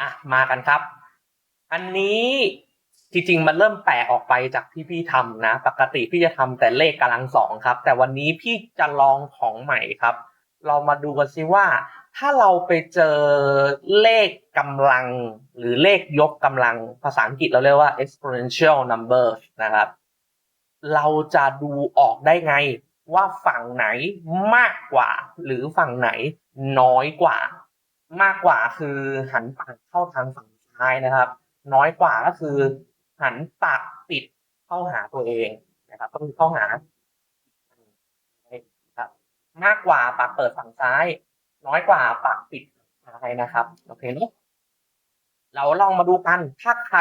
อะมากันครับ อันนี้จริงๆมันเริ่มแปลกออกไปจากที่พี่ทำนะ ปกติพี่จะทำแต่เลขกำลังสองครับ แต่วันนี้พี่จะลองของใหม่ครับ เรามาดูกันซิว่า ถ้าเราไปเจอเลขกำลัง หรือเลขยกกำลังภาษาอังกฤษเราเรียกว่า exponential numbers นะครับ เราจะดูออกได้ไงว่าฝั่งไหนมากกว่า หรือฝั่งไหนน้อยกว่า มากกว่าคือหันปากเข้าทางฝั่งซ้ายนะครับ น้อยกว่าก็คือ หันปากปิดเข้าหาตัวเองนะครับก็คือเข้าหาครับ มากกว่าปากเปิดฝั่งซ้าย น้อยกว่าปากปิดฝั่งซ้ายนะครับโอเคเนอะเราลองมาดูกัน ถ้าใคร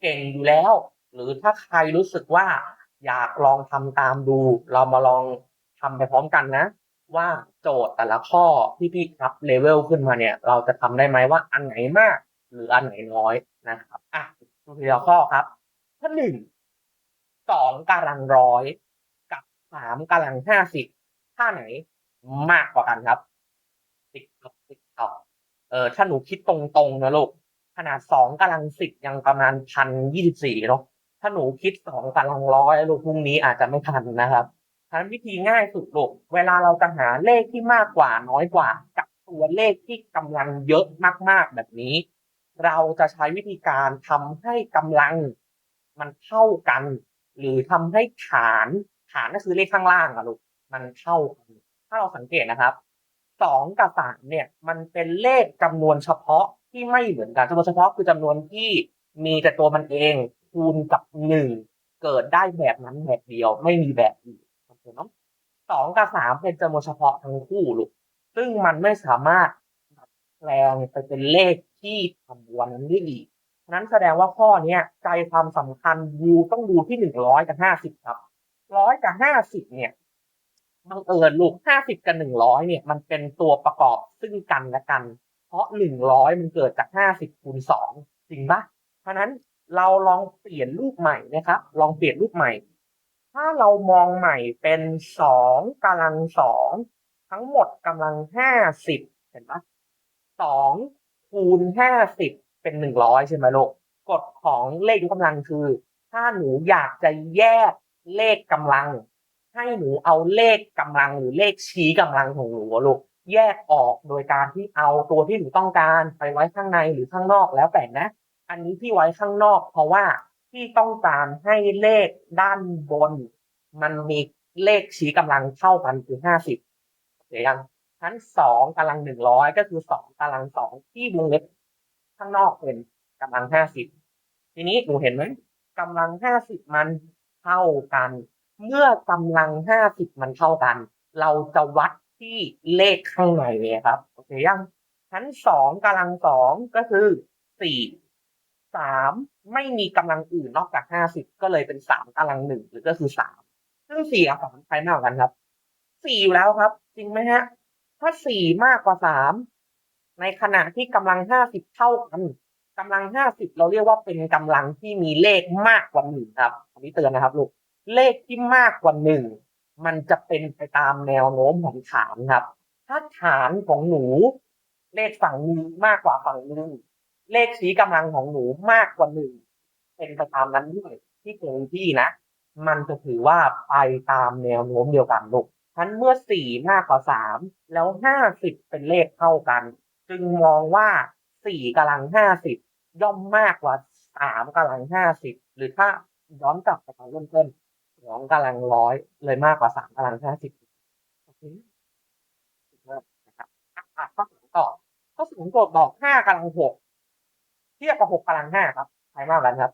เก่งอยู่แล้ว หรือถ้าใครรู้สึกว่าอยากลองทำตามดู เรามาลองทำไปพร้อมกันนะ ว่าโจทย์แต่ละข้อที่พี่อัพเลเวลขึ้นมาเนี่ย เราจะทำได้ไหมว่าอันไหนมาก หรืออันไหนน้อยนะครับอะดูทีละข้อครับข้อหนึ่งสองกำลังร้อยกับสามกำลังห้าสิบท่าไหนมากกว่ากันครับติ๊กต๊อกติ๊กตอกเออถ้าหนูคิดตรงๆนะลูกขนาดสองกำลังสิบยังประมาณพันยี่สิบสี่เนาะถ้าหนูคิดสองกำลังร้อยลูกพรุ่งนี้อาจจะไม่ทันนะครับั้นวิธีง่ายสุดลูกเวลาเราจะหาเลขที่มากกว่าน้อยกว่า กับตัวเลขที่กำลังเยอะมากๆแบบนี้ เราจะใช้วิธีการทำให้กำลังมันเท่ากัน หรือทำให้ฐานฐานก็คือเลขข้างล่างอะลูกมันเท่ากันถ้าเราสังเกตนะครับสองกับสามเนี่ย มันเป็นเลขจำนวนเฉพาะที่ไม่เหมือนกันจำนวนเฉพาะคือจำนวนที่มีแต่ตัวมันเองคูณกับหนึ่งเกิดได้แบบนั้นแบบเดียวไม่มีแบบอื่นโอ เนาะสองกับสามเป็นจำนวนเฉพาะทั้งคู่ลูก ซึ่งมันไม่สามารถแปลงไปเป็นเลขที่คำนวณนั้นได้อีกนั้นแสดงว่าข้อเนี้ยใจความสำคัญดูต้องดูที่หนึ่งร้อยกับห้าสิบครับร้อยกับห้าสิบเนี่ยบังเอิญลูกห้าสิบกับหนึ่งร้อยเนี่ย มันเป็นตัวประกอบซึ่งกันและกัน เพราะหนึ่งร้อยมันเกิดจากห้าสิบคูณสองจริงปะเพราะนั้นเราลองเปลี่ยนรูปใหม่นะครับ ลองเปลี่ยนรูปใหม่ ถ้าเรามองใหม่เป็นสองกำลังสองทั้งหมดกำลังห้าสิบเห็นปะสองคูณห้าสิบเป็นหนึ่งร้อยใช่ไหมลูกกฎของเลขยกกำลังคือ ถ้าหนูอยากจะแยกเลขกำลัง ให้หนูเอาเลขกำลังหรือเลขชี้กำลังของหนูลูกแยกออกโดยการที่เอาตัวที่หนูต้องการไปไว้ข้างในหรือข้างนอกแล้วแต่นะ อันนี้ที่ไว้ข้างนอกเพราะว่า ที่ต้องการให้เลขด้านบน มันมีเลขชี้กำลังเท่ากันคือห้าสิบเดี๋ยวยังชั้นสองกำลังหนึ่งร้อยก็คือสองกำลังสองที่วงเล็บข้างนอกเป็นกำลังห้าสิบทีนี้หนูเห็นไหมกำลังห้าสิบมันเท่ากัน เมื่อกำลังห้าสิบมันเท่ากัน เราจะวัดที่เลขข้างในเนี่ยครับโอเคยังชั้นสองกำลังสองก็คือสี่ สามไม่มีกำลังอื่นนอกจากห้าสิบก็เลยเป็นสามกำลังหนึ่งหรือก็คือสามซึ่งสี่กับสามใครมากกว่ากันครับสี่อยู่แล้วครับ จริงไหมฮะ ถ้าสี่มากกว่าสามในขณะที่กำลังห้าสิบเท่ากันกำลังห้าสิบเราเรียกว่าเป็นกำลังที่มีเลขมากกว่าหนึ่งครับอันนี้เตือนนะครับลูกเลขที่มากกว่าหนึ่งมันจะเป็นไปตามแนวโน้มของฐานครับ ถ้าฐานของหนูเลขฝั่งหนึ่งมากกว่าฝั่งหนึ่ง เลขชี้กำลังของหนูมากกว่าหนึ่งเป็นไปตามนั้นด้วยที่คงที่นะ มันจะถือว่าไปตามแนวโน้มเดียวกันลูกฉะนั้นเมื่อสี่มากกว่าสามแล้วห้าสิบเป็นเลขเท่ากัน จึงมองว่าสี่กำลังห้าสิบย่อมมากกว่าสามกำลังห้าสิบหรือถ้าย้อนกลับไปตอนเริ่มต้นสองกำลังร้อยเลยมากกว่าสามกำลังห้าสิบโอเคนะครับอะข้อสองต่อข้อสองโจทย์บอกห้ากำลังหก ทียบกับหกกำลังห้าครับใครมากกันครับ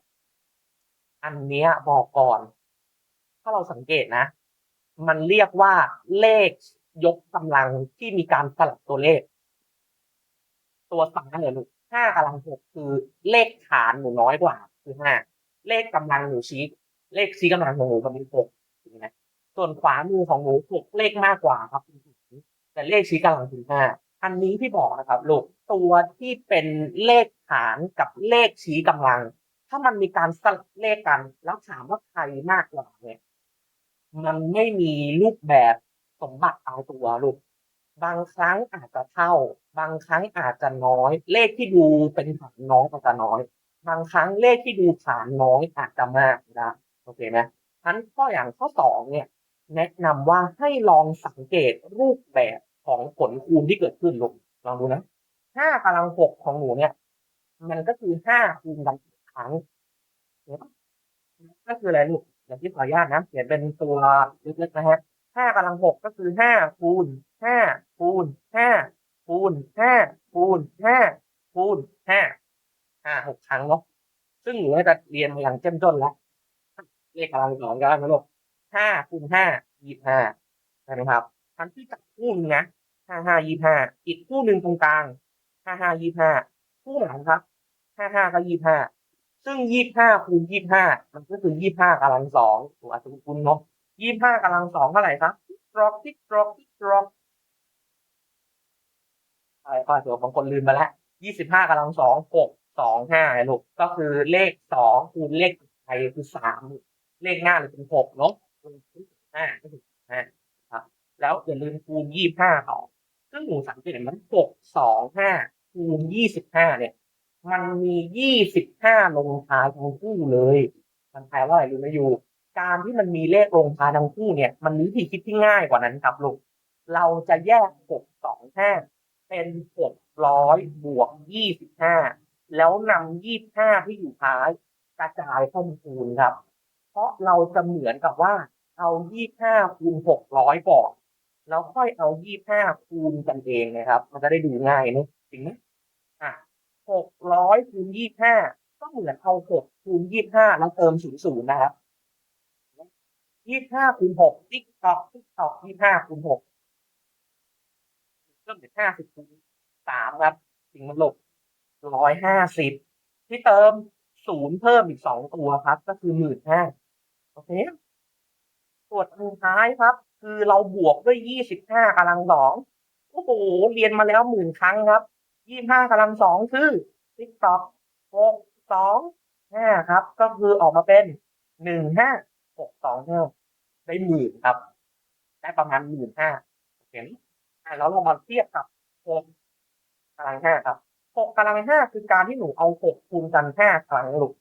อันเนี้ยบอกก่อน ถ้าเราสังเกตนะ มันเรียกว่าเลขยกกำลังที่มีการสลับตัวเลข ตัวซ้ายเนี่ยลูกห้ากำลังหกคือเลขฐานหนูน้อยกว่า คือห้าเลขกำลังหนูชี้เลขชี้กำลังของหนูเป็นหกถูกไหมส่วนขวามือของหนูหกเลขมากกว่าครับแต่เลขชี้กำลังคือห้าอันนี้ที่บอกนะครับลูก ตัวที่เป็นเลขฐานกับเลขชี้กำลัง ถ้ามันมีการสลับเลขกัน แล้วถามว่าใครมากกว่าเนี่ย มันไม่มีรูปแบบสมบัติตายตัวลูกบางครั้งอาจจะเท่า บางครั้งอาจจะน้อย เลขที่ดูเป็นฐานน้อยอาจจะน้อย บางครั้งเลขที่ดูฐานน้อยอาจจะมากนะโอเคไหมทั้นข้ออย่างข้อสองเนี่ย แนะนำว่าให้ลองสังเกตรูปแบบของผลคูณที่เกิดขึ้นลูกลองดูนะ ห้ากำลังหกของหนูเนี่ย มันก็คือห้าคูณกันครั้งก็คืออะไรลูกอย่างที่ขออนุญาตนะเขียนเป็นตัวเล็กๆนะฮะห้ากำลังหกก็คือห้าคูณห้าคูณห้าคูณห้าคูณห้าคูณห้าห้าหกครั้งเนาะซึ่งหนูจะเรียนมาอย่างเจ้มจนแล้วเลขกำลังสองกันนะลูกห้าคูณห้ายี่ห้าใช่ไหมครับทั้งที่จับคู่หนึงนะห้าห้ายี่ห้าอีกคู่หนึ่งตรงกลาง ห้าห้ายี่ห้าคู่หลังครับห้าห้าก็ยี่ห้าซึ่งยี่ห้าคูณยี่ห้ามันก็คือยี่ห้ากำลังสองถูกอาจจะคุณเนาะยี่ห้ากำลังสองเท่าไหร่ครับตรอกที่ตรอกที่ตรอกอะไรก็เดี๋ยวบางคนลืมไปแล้วยี่สิบห้ากำลังสองหกสองห้าไงลูกก็คือเลขสองคูณเลขไทยคือสามเลขหน้าเลยเป็นหกเนาะห้าก็คือห้าครับ แล้วอย่าลืมคูณยี่ห้าต่อ ซึ่งหนูสังเกตมันหกสองห้าคูณยี่สิบห้าเนี่ย มันมียี่สิบห้าลงท้ายทั้งคู่เลย มันแปลว่าอะไรรู้ไหมยูการที่มันมีเลขลงท้ายทั้งคู่เนี่ย มันมีวิธีคิดที่ง่ายกว่านั้นครับลูกเราจะแยกหกสองห้าเป็นหกร้อยบวกยี่สิบห้าแล้วนำยี่สิบห้าที่อยู่ท้ายกระจายเข้ามาคูณครับ เพราะเราจะเหมือนกับว่าเอายี่สิบห้าคูณหกร้อยก่อน แล้วค่อยเอายี่ห้าคูณกันเองนะครับ มันจะได้ดูง่ายนะจริงไหมอะหกร้อยคูณยี่ห้าก็เหมือนเอาหกคูณยี่ห้าแล้วเติมศูนย์ศูนย์นะครับยี่ห้าคูณหกติ๊กตอกติ๊กตอกยี่ห้าคูณหกเพิ่มเป็นห้าสิบคูณสามครับสิ่งมันหลบร้อยห้าสิบที่เติมศูนย์เพิ่มอีกสองตัวครับ ก็คือหมื่นห้าโอเค ส่วนสุดท้ายครับ คือเราบวกด้วยยี่สิบห้ากำลังสองโอ้โหเรียนมาแล้วหมื่นครั้งครับยี่ห้ากำลังสองคือติ๊กต็อกหกสองห้าครับ ก็คือออกมาเป็นหนึ่งห้าหกสองห้าได้หมื่นครับ ได้ประมาณหมื่นห้าเห็นแล้วเรามาเทียบกับหกกำลังห้าครับหกกำลังห้าคือการที่หนูเอาหกคูณกันห้าครั้งลูก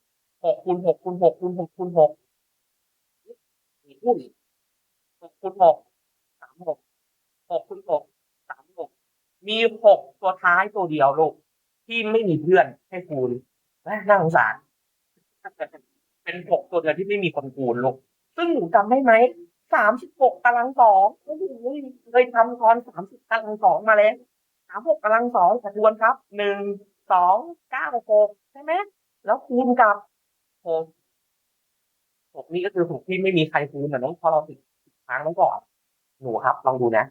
หกคูณหกคูณหกคูณหกคูณหกมีหุ้น หกคูณหกสามหกหกคูณหกสามหกมีหกตัวท้ายตัวเดียวลูกที่ไม่มีเพื่อนให้คูณแน่าสงสาร เป็นหกตัวเดียวที่ไม่มีคนคูณลูกซึ่งหนูจำได้ไหมสามสิบหกกำลังสองโอ้โหเคยทำตอนสามสิบกำลังสองมาแล้วสามหกกำลังสองทวนครับหนึ่งสองเก้าหกใช่ไหมแล้วคูณกับหกหกนี่ก็คือหกที่ไม่มีใครคูณนะน้องพอเราติด ค้างไว้ก่อน หนูครับ ลองดูนะ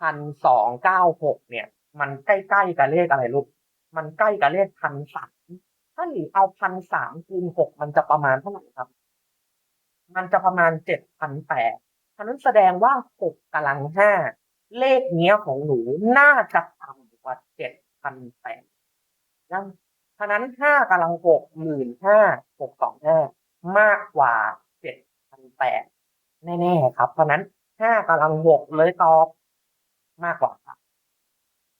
พันสองเก้าหกเนี่ย มันใกล้ๆกับเลขอะไรลูก มันใกล้กับเลขพันสามถ้าหนูเอาพันสามคูณหกมันจะประมาณเท่าไหร่ครับ มันจะประมาณเจ็ดพันแปดฉะนั้นแสดงว่าหกกำลังห้าเลขเนี้ยของหนูน่าจะต่ำกว่าเจ็ดพันแปดนะฉะนั้นห้ากำลังหกหมื่นห้าหกสองห้ามากกว่าเจ็ดพันแปด แน่ๆครับ เพราะนั้นห้ากำลังหกเลยตอบมากกว่าครับ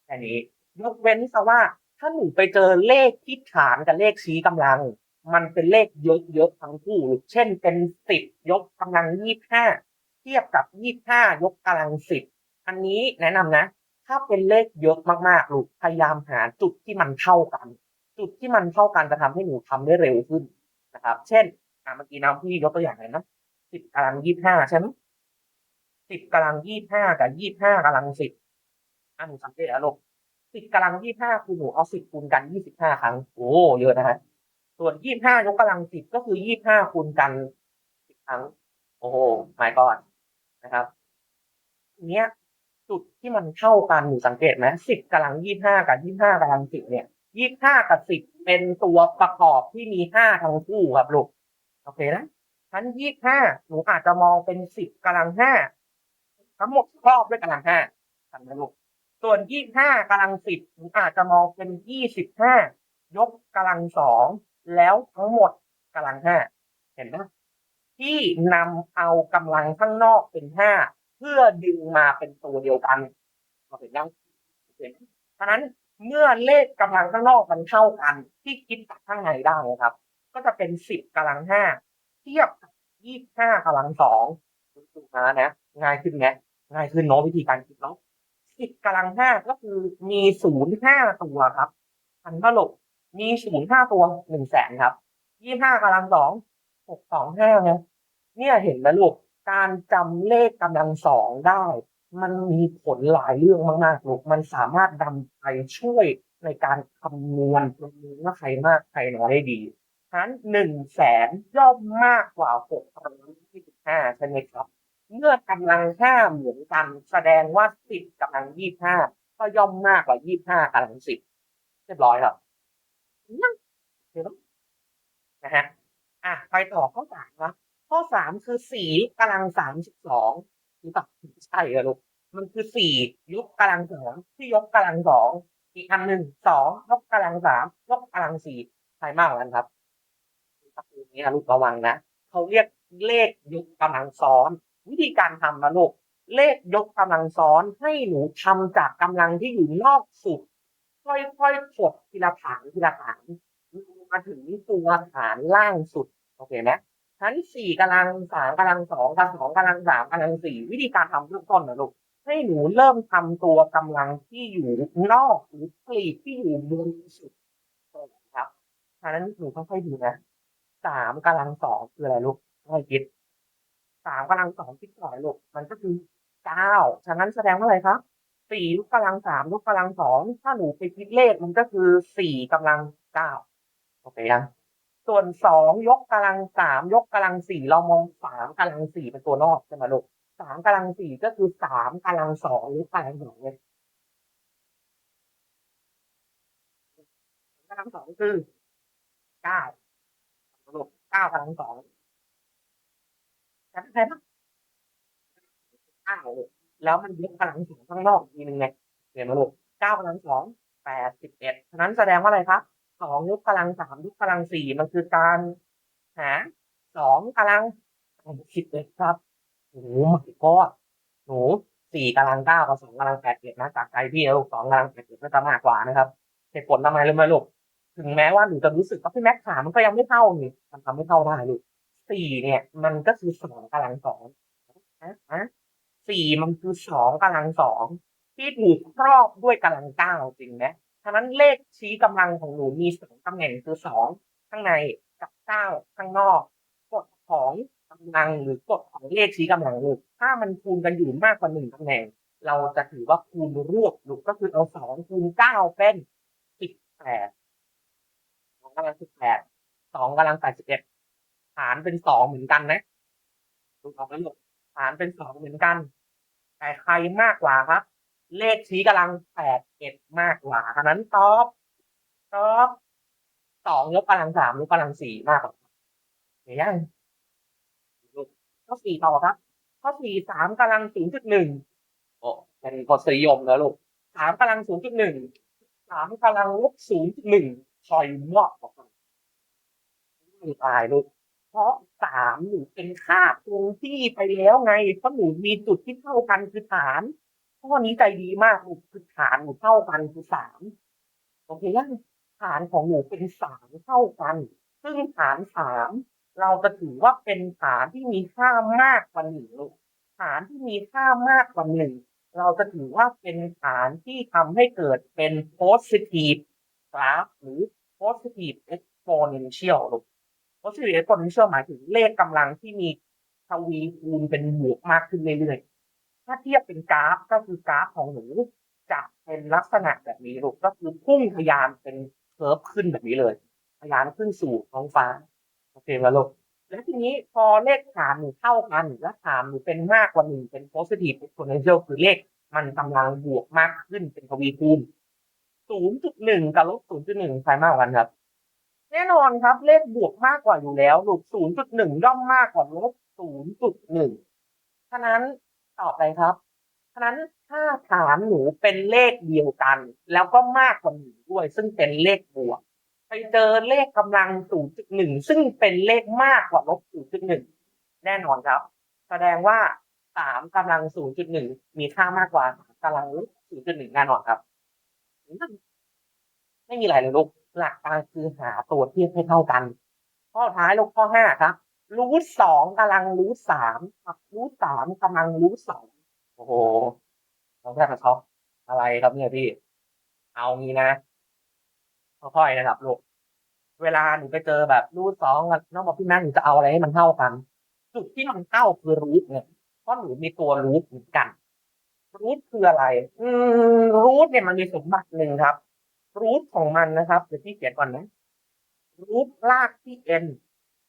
แค่นี้ ยกเว้นซะว่าถ้าหนูไปเจอเลขที่ฐานกับเลขชี้กำลัง มันเป็นเลขเยอะๆทั้งคู่ เช่นเป็นสิบยกกำลังยี่ห้าเทียบกับยี่ห้ายกกำลังสิบอันนี้แนะนำนะ ถ้าเป็นเลขเยอะมากๆลูกพยายามหาจุดที่มันเท่ากัน จุดที่มันเท่ากันจะทำให้หนูทำได้เร็วขึ้นนะครับ เช่นเมื่อกี้นะพี่ยกตัวอย่างเลยนะ สิบกำลังยี่ห้าใช่ไหมสิบกำลังยี่ห้ากับยี่ห้ากำลังสิบอะหนูสังเกตอะลูกสิบกำลังยี่ห้าคือหนูเอาสิบคูณกันยี่สิบห้าครั้ง โอ้เยอะนะฮะส่วนยี่ห้ายกกำลังสิบก็คือยี่ห้าคูณกันสิบครั้ง โอ้โหไม่ก่อนนะครับเนี้ยจุดที่มันเท่ากันหนูสังเกตไหมสิบกำลังยี่ห้ากับยี่ห้ากำลังสิบเนี่ยยี่ห้ากับสิบเป็นตัวประกอบที่มีห้าทั้งคู่ครับลูกโอเคนะ ทั้นยี่ห้าหนูอาจจะมองเป็นสิบกำลังห้าทั้งหมดครอบด้วยกำลังห้าทำนะลูกส่วนยี่ห้ากำลังสิบหนูอาจจะมองเป็นยี่สิบห้ายกกำลังสองแล้วทั้งหมดกำลังห้าเห็นไหมที่นำเอากำลังข้างนอกเป็นห้าเพื่อดึงมาเป็นตัวเดียวกันเราเห็นยังเห็นเพราะฉะนั้นเมื่อเลขกำลังข้างนอกมันเท่ากัน ที่คิดจากข้างในได้นะครับ ก็จะเป็นสิบกำลังห้า เทียบยี่ห้ากำลังสองดูนะนะ ง่ายขึ้นไหมง่ายขึ้นเนาะวิธีการคิดเนาะสิบกำลังห้าก็คือมีศูนย์ห้าตัวครับพันตลบมีศูนย์ห้าตัวหนึ่งแสนครับยี่ห้ากำลังสองหกสองห้าไงเนี่ยเห็นไหมลูกการจำเลขกำลังสองได้ มันมีผลหลายเรื่องมากๆลูกมันสามารถนำไปช่วยในการคำนวณว่าใครมากใครน้อยได้ดี ฉะนั้นหนึ่งแสนย่อมมากกว่าหกร้อยยี่สิบห้าใช่ไหมครับ เมื่อกำลังห้าเหมือนกันแสดงว่าสิบกำลังยี่ห้าก็ย่อมมากกว่ายี่ห้ากำลังสิบเรียบร้อยครับนั่งเดี๋ยวนะฮะอะไปต่อข้อสามนะข้อสามคือสี่กำลังสามสิบสองหรือเปล่าไม่ใช่อลูกมันคือสี่ยกกำลังสองที่ยกกำลังสองอีกอันหนึ่งสองยกกำลังสามยกกำลังสี่ใครมากกว่ากันครับ นี้นะลูกระวังนะเขาเรียกเลขยกกำลังซ้อน วิธีการทำนะลูกเลขยกกำลังซ้อนให้หนูทำจากกำลังที่อยู่นอกสุด ค่อยๆกดทีละฐานทีละฐานมาถึงตัวฐานล่างสุดโอเคไหมชั้นสี่กำลังสามกำลังสองกำลังสองกำลังสามกำลังสี่วิธีการทำเริ่มต้นนะลูกให้หนูเริ่มทำตัวกำลังที่อยู่นอกหรือกลีบที่อยู่บนสุดครับฉะนั้นหนูค่อยๆดูนะ สามกำลังสองคืออะไรลูกค่คิดสามกำลังสองคิดก่อนลูกมันก็คือเก้าฉะนั้นแสดงว่าอะไรครับสี่ยกกำลังสามยกกำลังสองถ้าหนูไปคิดเลขมันก็คือสี่กำลังเก้าโอเคยังส่วนสองยกกำลังสามยกกำลังสี่เรามองสามกำลังสี่เป็นตัวนอกใช่ไหมลูกสามกำลังสี่ก็คือสามกำลังสองยกกำลังสองเลยกำลังสองคือเก้า เก้ากำลังสองจำได้ปะเก้าแล้วมันยกกำลังสองข้างนอกอีกทีหนึ่งไงเห็นไหมลูกเก้ากำลังสองแปดสิบเอ็ดฉะนั้นแสดงว่าอะไรครับสองยกกำลังสามยกกำลังสี่มันคือการหาสองกำลังสิบเอ็ดครับโอ้โหมันก็หนูสี่กำลังเก้ากับสองกำลังแปดเอ็ดนะจากใจพี่นะลูกสองกำลังแปดเอ็ดก็จะมากกว่านะครับเหตุผลทำไมรู้ไหมลูก ถึงแม้ว่าหนูจะรู้สึกว่าพี่แม็กขามันก็ยังไม่เท่านี่มันทำไม่เท่าได้ลูกสี่เนี่ย มันก็คือสองกำลังสองนะนะสี่มันคือสองกำลังสองที่ถูกครอบด้วยกำลังเก้าจริงไหมฉะนั้นเลขชี้กำลังของหนูมีสองตำแหน่งคือสองข้างในกับเก้าข้างนอกกฎของกำลังหรือกฎของเลขชี้กำลังลูกถ้ามันคูณกันอยู่มากกว่าหนึ่งตำแหน่ง เราจะถือว่าคูณรวบลูกก็คือเอาสองคูณเก้าเป็นสิบแปดำลังสิบแปดสองกำลังแปดสิบเอ็ดฐานเป็นสองเหมือนกันนะดูออกไหมลูกฐานเป็นสองเหมือนกัน แต่ใครมากกว่าครับ เลขชี้กำลังแปดเอ็ดมากกว่าฉะนั้นตอบตอบสองยกกำลังสามยกกำลังสี่มากกว่าเห็นยังข้อสี่ต่อครับ ข้อสี่สามกำลังศูนย์จุดหนึ่งโอ้เป็นกฎนิยมนะลูกสามกำลังศูนย์จุดหนึ่งสามกำลังลบศูนย์จุดหนึ่ง คอยมอกออกมาไม่ตายลูกเพราะสามหนูเป็นค่าคงที่ไปแล้วไง เพราะหนูมีจุดที่เท่ากันคือฐานข้อนี้ใจดีมากลูกคือฐานหนูเท่ากันคือสามโอเคยังฐานของหนูเป็นสามเท่ากัน ซึ่งฐานสามเราจะถือว่าเป็นฐานที่มีค่ามากกว่าหนึ่งลูกฐานที่มีค่ามากกว่าหนึ่งเราจะถือว่าเป็นฐานที่ทำให้เกิดเป็น positive graph หรือ positive exponential ลูก positive exponential หมายถึงเลขกำลังที่มีทวีคูณเป็นบวกมากขึ้นเรื่อยๆ ถ้าเทียบเป็นกราฟก็คือกราฟของหนูจะเป็นลักษณะแบบนี้ลูกก็คือพุ่งทะยานเป็นเคอร์ฟขึ้นแบบนี้เลยทะยานขึ้นสู่ท้องฟ้าโอเคไหมลูกแล้วทีนี้พอเลขฐานหนูเท่ากันและฐานหนูเป็นมากกว่าหนึ่งเป็น positive exponential คือเลขมันกำลังบวกมากขึ้นเป็นทวีคูณ 0.1กับลบ0.1ใครมากกว่ากันครับ แน่นอนครับ เลขบวกมากกว่าอยู่แล้วลูก0.1ย่อมมากกว่าลบ0.1ฉะนั้นตอบอะไรครับฉะนั้นถ้าฐานหนูเป็นเลขเดียวกัน แล้วก็มากกว่าหนึ่งด้วย ซึ่งเป็นเลขบวก ไปเจอเลขกำลัง0.1ซึ่งเป็นเลขมากกว่าลบ0.1แน่นอนครับ แสดงว่าสามกำลังศูนย์จุดหนึ่งมีค่ามากกว่ากำลังลบศูนย์จุดหนึ่งแน่นอนครับ ไม่มีอะไรเลยลูก หลักการคือหาตัวเทียบให้เท่ากัน ข้อท้ายลูกข้อห้าครับ รูทสองกำลังรูทสามกับรูทสามกำลังรูทสองโอ้โหน้องแค่มาช็อกอะไรครับเนี่ยพี่ เอางี้นะค่อยๆนะครับลูก เวลาหนูไปเจอแบบรูทสองน้องบอกพี่แม่หนูจะเอาอะไรให้มันเท่ากัน จุดที่มันเท่าคือรูทเนี่ยเพราะหนูมีตัวรูทเหมือนกัน รูทคืออะไร อืมรูทเนี่ยมันมีสมบัติหนึ่งครับ รูทของมันนะครับเดี๋ยวพี่เขียนก่อนนะ รูทลากที่ n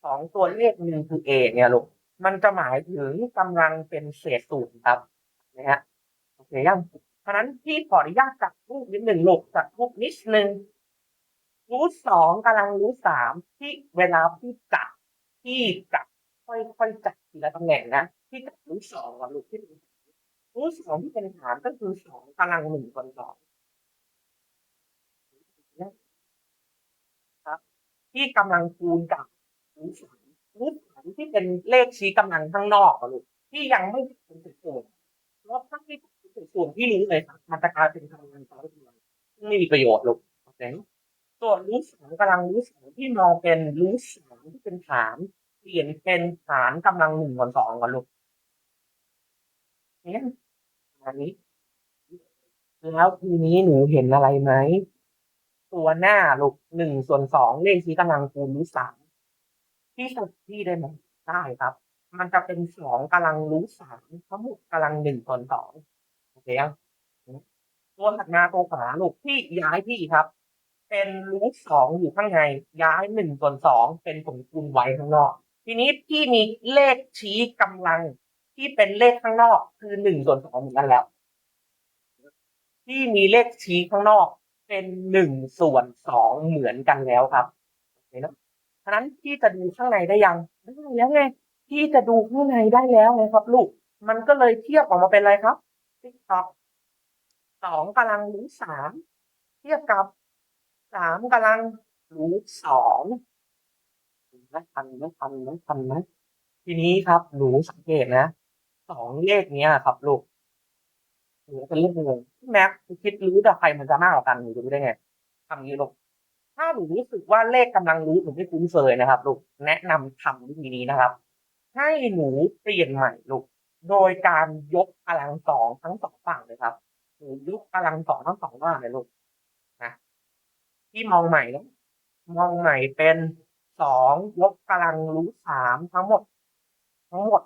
ของตัวเลขหนึ่งคือ a เนี่ยลูก มันจะหมายถึงกำลังเป็นเศษศูนย์ครับ นะฮะ โอเคยัง เพราะนั้นพี่ขออนุญาตจัดรูปนิดหนึ่งลูกจัดรูปนิดหนึ่งรูทสองกำลังรูทสามที่เวลาพี่จัดพี่จัดค่อยๆจัดทีละตำแหน่งนะพี่จัดรูทสองก่อนลูกที่เป็น รูทสองที่เป็นฐาน ก็คือสองกำลังหนึ่งส่วนสองครับ ที่กำลังคูณกับรูทสามรูทสามที่เป็นเลขชี้กำลังข้างนอกอะลูกที่ยังไม่เป็นจุดเกิดเพราะถ้าที่เป็นจุดส่วนที่รู้เลยครับมันจะกลายเป็นกำลังซ้อนกำลังซึ่งไม่มีประโยชน์ลูกโอเคส่วนรูทสามกำลังรูทสามที่มองเป็นรูทสามที่เป็นฐานเปลี่ยนเป็นฐานกำลังหนึ่งส่วนสองก่อนลูก เนี่ยอันนี้ แล้วทีนี้หนูเห็นอะไรไหม ตัวหน้าลูกหนึ่งส่วนสองเลขชี้กำลังคูณรูทสามที่สุดที่ได้ไหม ได้ครับ มันจะเป็นสองกำลังรูทสามทั้งหมดกำลังหนึ่งส่วนสองโอเคยังตัวถัดมาตัวขวาลูกที่ย้ายที่ครับ เป็นรูทสองอยู่ข้างใน ย้ายหนึ่งส่วนสองเป็นผลคูณไว้ข้างนอก ทีนี้พี่มีเลขชี้กำลัง ที่เป็นเลขข้างนอกคือหนึ่งส่วนสองเหมือนกันแล้ว ที่มีเลขชี้ข้างนอกเป็นหนึ่งส่วนสองเหมือนกันแล้วครับเห็นไหมฉะนั้นพี่จะดูข้างในได้ยังได้แล้วไงพี่จะดูข้างในได้แล้วไงครับ ลูก มันก็เลยเทียบออกมาเป็นอะไรครับติ๊กต็อกสองกำลังรูทสามเทียบกับสามกำลังรูทสองนะทันไหมทันไหมทันไหมทีนี้ครับหนูสังเกตนะ สองเลขเนี้ยครับลูกหนูเป็นเรื่องงงพี่แม็กคิดรู้แต่ใครมันจะมากกว่ากันหนูจะรู้ได้ไงทำงนี้ลูกถ้าหนูรู้สึกว่าเลขกำลังรู้หนูไม่คุ้นเคยนะครับลูกแนะนำทำวิธีนี้นะครับ ให้หนูเปลี่ยนใหม่ลูกโดยการยกกำลังสองทั้งสองฝั่งเลยครับหนูยกกำลังสองทั้งสองฝั่งเลยลูกนะที่มองใหม่นะมองใหม่เป็นสองยกกำลังรู้สามทั้งหมด ทั้งหมด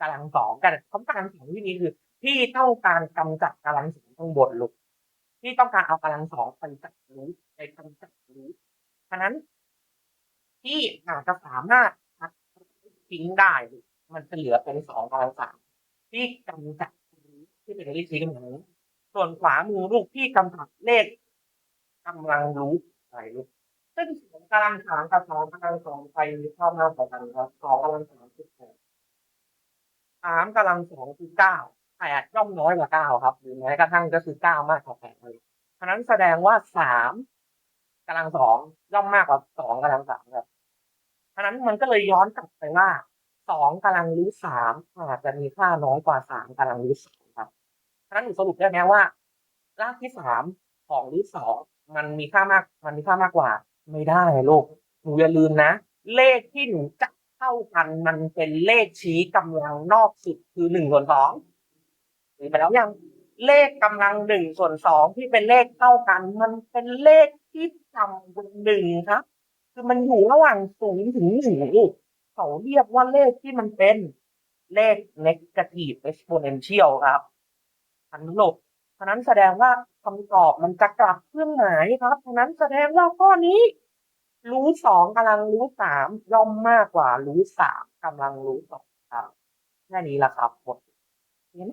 กำลังสองกันคำกำลังสองที่นี้คือ ที่ต้องการกำจัดกำลังสองข้างบนลูกที่ต้องการเอากำลังสองไปจัดรู้ไปกำจัดรู้ฉะนั้น ที่อาจจะสามารถตัดทิ้งได้มันจะเหลือเป็นสองกำลังสามที่กำจัดรู้ที่เป็นเลขชี้กำลังรู้ส่วนขวามือลูกที่กำจัดเลขกำลังรู้ไรลูกซึ่งสองกำลังสามกับสองกำลังสองไปเข้ามากกว่ากันครับสองกำลังสามคือแปด สามกำลังสองคือเก้าแปดย่อมน้อยกว่าเก้าครับ หรือแม้กระทั่งก็คือเก้ามากกว่าแปดเลยฉะนั้นแสดงว่าสามกำลังสองย่อมมากกว่าสองกำลังสามครับฉะนั้นมันก็เลยย้อนกลับไปว่าสองกำลังรู้สามอาจจะมีค่าน้อยกว่าสามกำลังรู้สองครับฉะนั้นหนูสรุปได้ไหมว่ารากที่สามของรู้สองมันมีค่ามาก มันมีค่ามากกว่า ไม่ได้ลูกหนูอย่าลืมนะ เลขที่หนูจะ เท่ากันมันเป็นเลขชี้กำลังนอกสุดคือหนึ่งส่วนสองหรือไปแล้วยังเลขกำลังหนึ่งส่วนสองที่เป็นเลขเท่ากัน มันเป็นเลขที่ต่ำกว่าหนึ่งครับ คือมันอยู่ระหว่างศูนย์ถึงหนึ่งลูกเขาเรียกว่าเลขที่มันเป็นเลข negative exponential ครับอันนี้ลูกฉะนั้นแสดงว่าคำตอบมันจะกลับเครื่องหมายครับฉะนั้นแสดงว่าข้อนี้ รู้สองกำลังรู้สามย่อมมากกว่ารู้สามกำลังรู้สองครับแค่นี้แหละครับหมดเห็นไหม